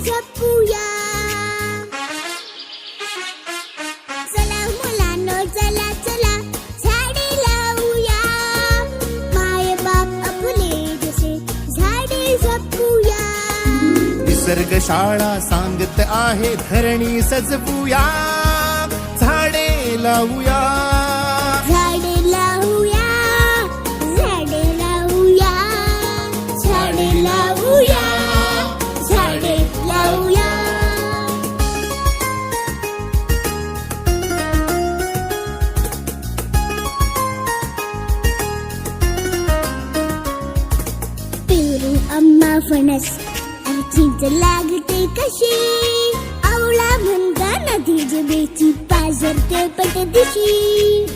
जपूया चला मुलांनो चला चला झाडे लावूया. माय बाप जसे झाडे जपूया निसर्ग शाळा सांगत आहे धरणी सजवूया. झाडे लावूया फणस आणि लागते कशी? आवळा म्हणता नदी जबेची पाझरते पट दिशी.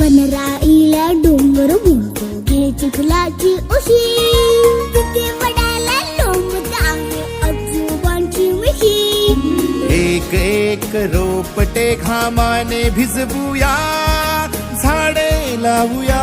वनराईला डोंगर म्हणतो घे चिखलाची उशी. तिथे वडाला लोंबत आजोबांची मिशी. एक एक रोपटे घामाने भिजवूया झाडे लावूया.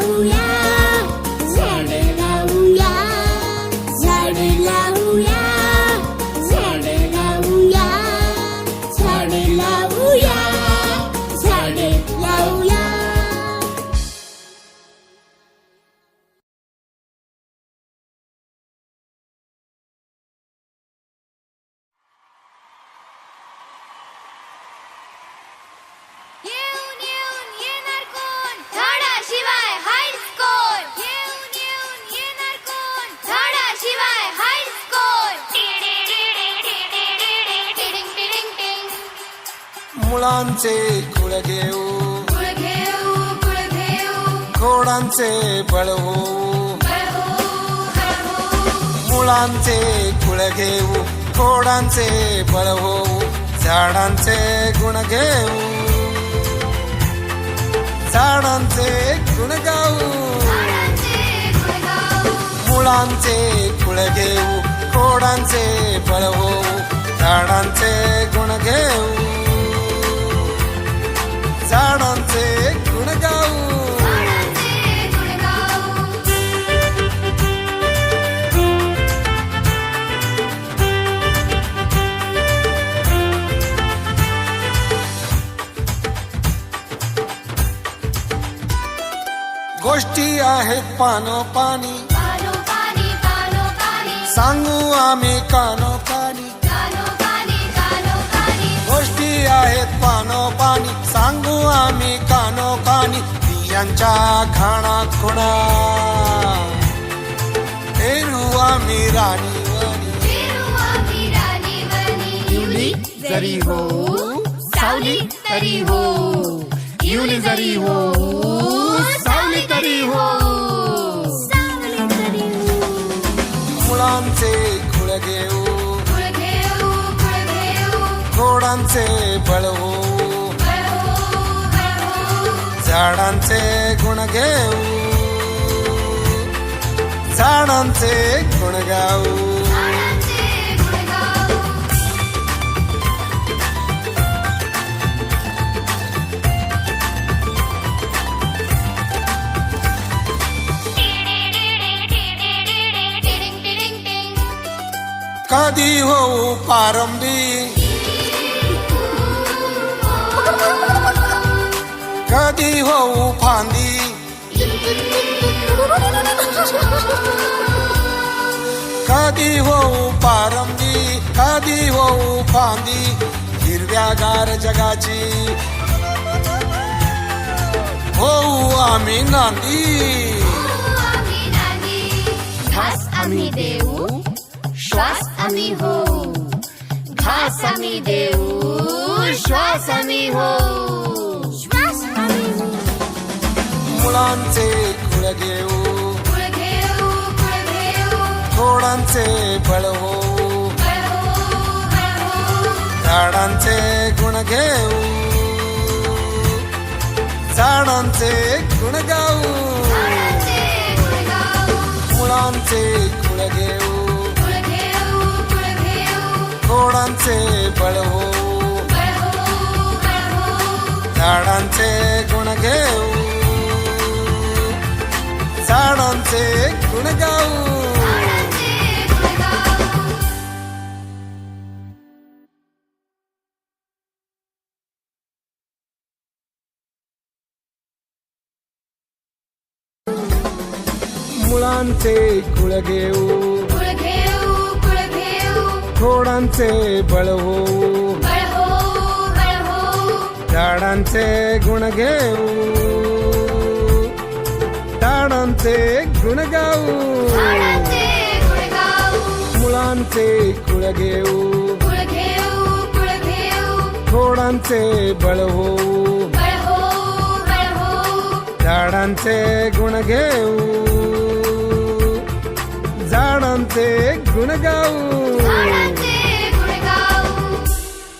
झाडे मुळांचे कुळ घेऊ. कुळ घेऊ कुळ घेऊ. खोडांचे बळ होऊ. बळ होऊ, बळ होऊ. मुळांचे कुळ घेऊ. खोडांचे बळ होऊ. झाडांचे गुण घेऊ. झाडांचे गुण गाऊ. मुळांचे कुळ घेऊ. खोडांचे बळ होऊ. झाडांचे गुण घेऊ. झाडांचे गुण गाऊ गोष्टी आहेत पानो पाणी सांगू आम्ही कानो पाणी गोष्टी आहेत पानो पाणी सांग आम्ही कानो कानी बियांच्या खाणात खुणा फेरू आम्ही राणी जरी हो सावली तरी हो. युली जरी हो सावली तरी हो. सावली तरी मुळांचे खुळ घेऊ. कुळ घेऊ झाडांचे गुण घेऊ. झाडांचे गुण गाऊ. कधी होऊ पारंबी? कधी होऊ फांदी. कधी होऊ पारंबी कधी होऊ फांदी. हिरव्यागार जगाची. होऊ आम्ही नांदी. आम्ही घास आम्ही देऊ श्वास आम्ही हो घास आम्ही देऊ श्वास आम्ही हो श्वास आम्ही हो. मुळांचे कुळ घेऊ. थोडांचे बळ होऊ बळ हो बळ हो. झाडांचे गुण घेऊ. झाडांचे गुण गाऊ. झाडांचे गुण घेऊ. थोडांचे बळ होऊ बळ हो बळ हो. झाडांचे गुण घेऊ. झाडांचे गुण गाऊ मुळांचे कुळ घेऊ. कुळ घेऊ कुळ घेऊ थोडांचे बळ होऊ. बळ हो हो. झाडांचे गुण घेऊ. झाडांचे गुण गाऊ मुळांचे कुळ घेऊ थोडांचे बळ होऊ झाडांचे गुण घेऊ झाडांचे गुण गाऊ